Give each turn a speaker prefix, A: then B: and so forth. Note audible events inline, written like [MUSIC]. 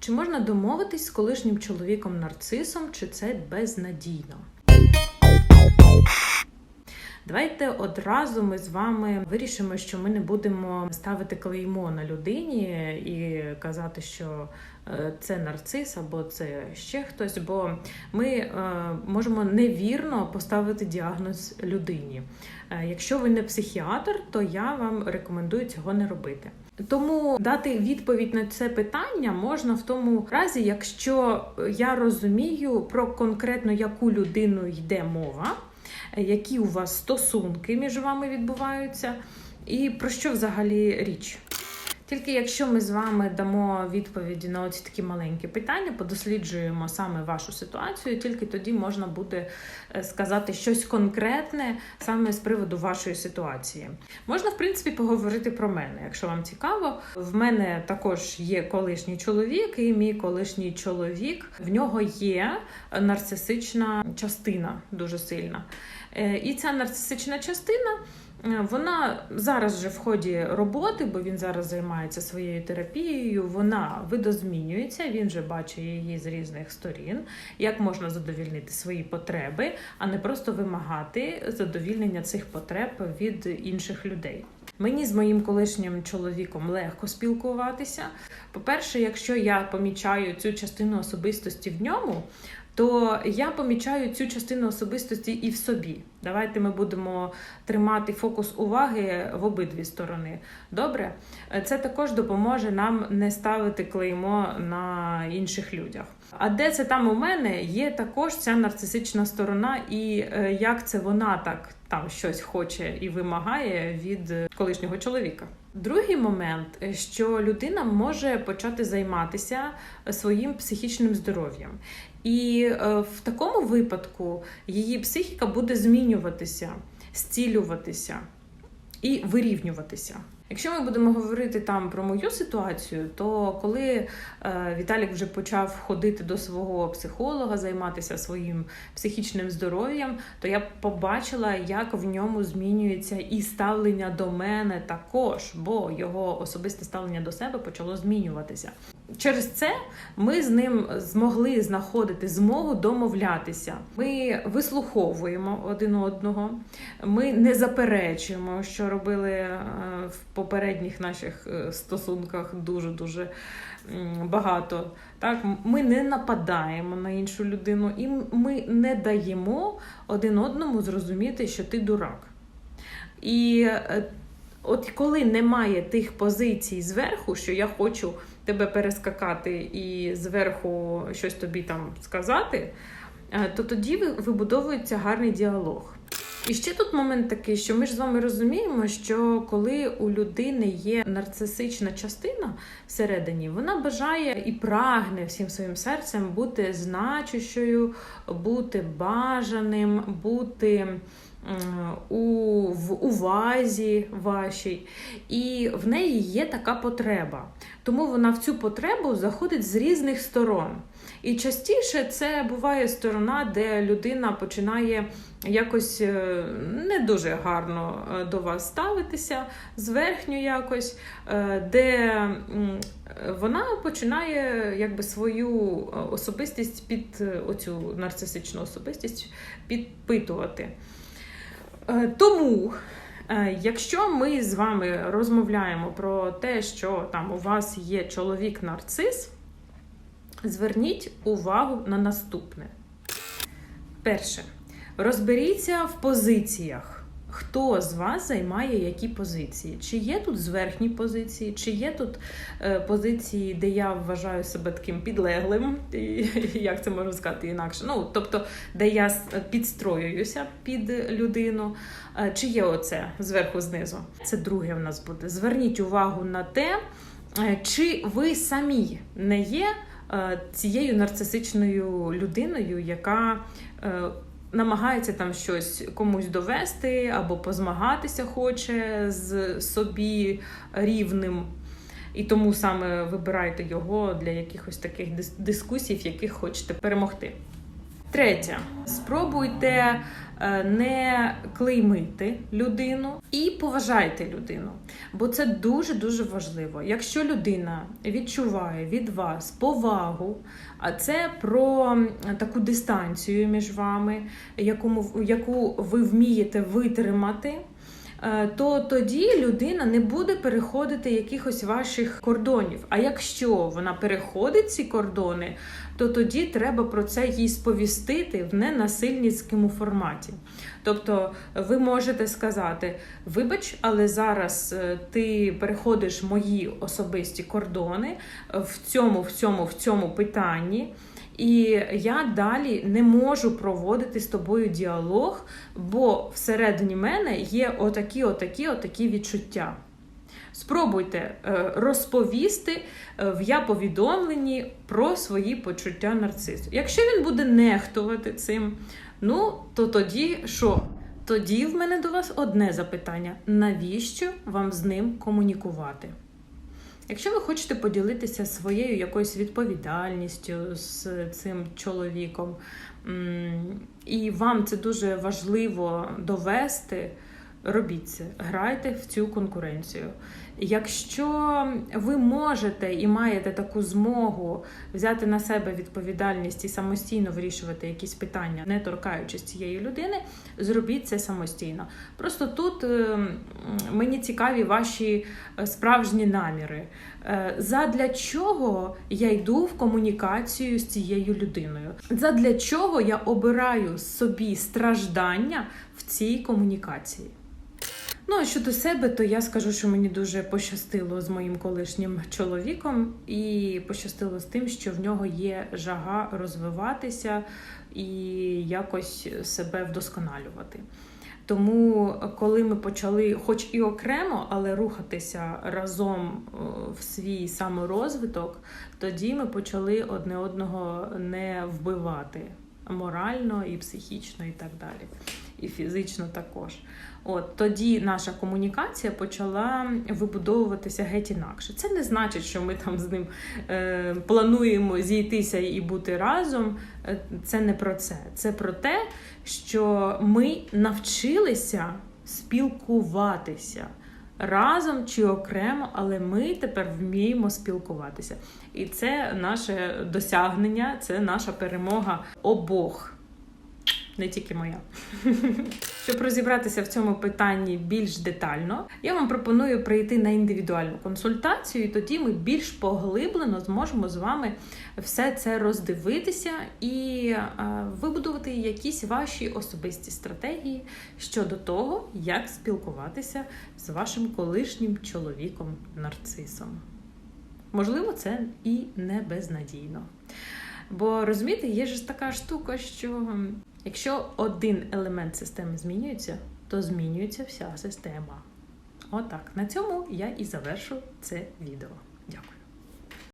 A: Чи можна домовитись з колишнім чоловіком нарцисом, чи це безнадійно? Давайте одразу ми з вами вирішимо, що ми не будемо ставити клеймо на людині і казати, що е, це нарцис або це ще хтось, бо ми е, можемо невірно поставити діагноз людині. Е, Якщо ви не психіатр, то я вам рекомендую цього не робити. Тому дати відповідь на це питання можна в тому разі, якщо я розумію про конкретно яку людину йде мова, які у вас стосунки між вами відбуваються, і про що взагалі річ. Тільки якщо ми з вами дамо відповіді на оці такі маленькі питання, подосліджуємо саме вашу ситуацію, тільки тоді можна буде е, сказати щось конкретне саме з приводу вашої ситуації. Можна, в принципі, поговорити про мене, якщо вам цікаво. В мене також є колишній чоловік, і мій колишній чоловік в нього є нарцисична частина дуже сильна. Е, І ця нарцисична частина. Е, Вона зараз вже в ході роботи, бо він зараз займається своєю терапією. Вона видозмінюється, він вже бачить її з різних сторін, як можна задовільнити свої потреби, а не просто вимагати задовільнення цих потреб від інших людей. Мені з моїм колишнім чоловіком легко спілкуватися. По-перше, якщо я помічаю цю частину особистості в ньому, то я помічаю цю частину особистості і в собі. Давайте ми будемо тримати фокус уваги в обидві сторони. Добре, це також допоможе нам не ставити клеймо на інших людях. А де це там у мене є також ця нарцисична сторона, і е, як це вона так там щось хоче і вимагає від колишнього чоловіка. Другий момент, е, що людина може почати займатися своїм психічним здоров'ям. І е, в такому випадку її психіка буде змінюватися, зцілюватися і вирівнюватися. Якщо ми будемо говорити там про мою ситуацію, то коли е, Віталік вже почав ходити до свого психолога, займатися своїм психічним здоров'ям, то я побачила, як в ньому змінюється і ставлення до мене також, бо його особисте ставлення до себе почало змінюватися. Через це ми з ним змогли знаходити змогу домовлятися. Ми вислуховуємо один одного, ми не заперечуємо, що робили е, в попередніх наших е, стосунках дуже дуже багато. Так, ми не нападаємо на іншу людину, і ми не даємо один одному зрозуміти, що ти дурак. І е, от коли немає тих позицій зверху, що я хочу тебе перескакати і зверху щось тобі там сказати, е, то тоді вибудовується гарний діалог. І ще тут момент такий, що ми ж з вами розуміємо, що коли у людини є нарцисична частина всередині, вона бажає і прагне всім своїм серцем бути значущою, бути бажаним, бути у, в увазі вашій, і в неї є така потреба. Тому вона в цю потребу заходить з різних сторон. І частіше це буває сторона, де людина починає якось е, не дуже гарно е, до вас ставитися, зверхню якось, е, де вона починає якби свою особистість під оцю нарцисичну особистість підпитувати. Тому, якщо ми з вами розмовляємо про те, що там у вас є чоловік-нарцис, зверніть увагу на наступне. Перше, розберіться в позиціях. Хто з вас займає які позиції? Чи є тут зверхні позиції, чи є тут е, позиції, де я вважаю себе таким підлеглим, і, [LAUGHS] як це можна сказати інакше? Ну, тобто, де я підстроююся під людину, е, чи є оце зверху знизу? Це друге в нас буде. Зверніть увагу на те, е, чи ви самі не є цією нарцисичною людиною, яка. Намагається там щось комусь довести або позмагатися хоче з собі рівним. І тому саме вибирайте його для якихось таких дискусій, в яких хочете перемогти. Третє, спробуйте е, не клеймити людину і поважайте людину, бо це дуже дуже важливо. Якщо людина відчуває від вас повагу, а це про таку дистанцію між вами, якому яку ви вмієте витримати. Е, То тоді людина не буде переходити якихось ваших кордонів. А якщо вона переходить ці кордони, то тоді треба про це їй сповістити в ненасильницькому форматі. Тобто ви можете сказати: вибач, але зараз е, ти переходиш мої особисті кордони в цьому, в цьому, в цьому питанні. І я далі не можу проводити з тобою діалог, бо всередині мене є отакі, отакі, отакі відчуття. Спробуйте е, розповісти е, в я повідомленні про свої почуття нарцису. Якщо він буде нехтувати цим, ну то тоді що? Тоді в мене до вас одне запитання: навіщо вам з ним комунікувати? Якщо ви хочете поділитися своєю якоюсь відповідальністю з цим чоловіком, і вам це дуже важливо довести, робіть це, грайте в цю конкуренцію. Якщо ви можете і маєте таку змогу взяти на себе відповідальність і самостійно вирішувати якісь питання, не торкаючись цієї людини, зробіть це самостійно. Просто тут е, мені цікаві ваші е, справжні наміри. Е, Задля чого я йду в комунікацію з цією людиною? Задля чого я обираю собі страждання в цій комунікації? Ну, а щодо себе, то я скажу, що мені дуже пощастило з моїм колишнім чоловіком, і пощастило з тим, що в нього є жага розвиватися і якось себе вдосконалювати. Тому, коли ми почали, хоч і окремо, але рухатися разом е, в свій саморозвиток, тоді ми почали одне одного не вбивати морально і психічно, і так далі, і фізично також. От тоді наша комунікація почала вибудовуватися геть інакше. Це не значить, що ми там з ним е, плануємо зійтися і бути разом. Е, Це не про це. Це про те, що ми навчилися спілкуватися разом чи окремо, але ми тепер вміємо спілкуватися. І це наше досягнення, це наша перемога обох. Не тільки моя. [LAUGHS] Щоб розібратися в цьому питанні більш детально, я вам пропоную прийти на індивідуальну консультацію, і тоді ми більш поглиблено зможемо з вами все це роздивитися і е, вибудувати якісь ваші особисті стратегії щодо того, як спілкуватися з вашим колишнім чоловіком нарцисом. Можливо, це і не безнадійно. Бо розумієте, є ж така штука, що якщо один елемент системи змінюється, то змінюється вся система. Отак. На цьому я і завершу це відео.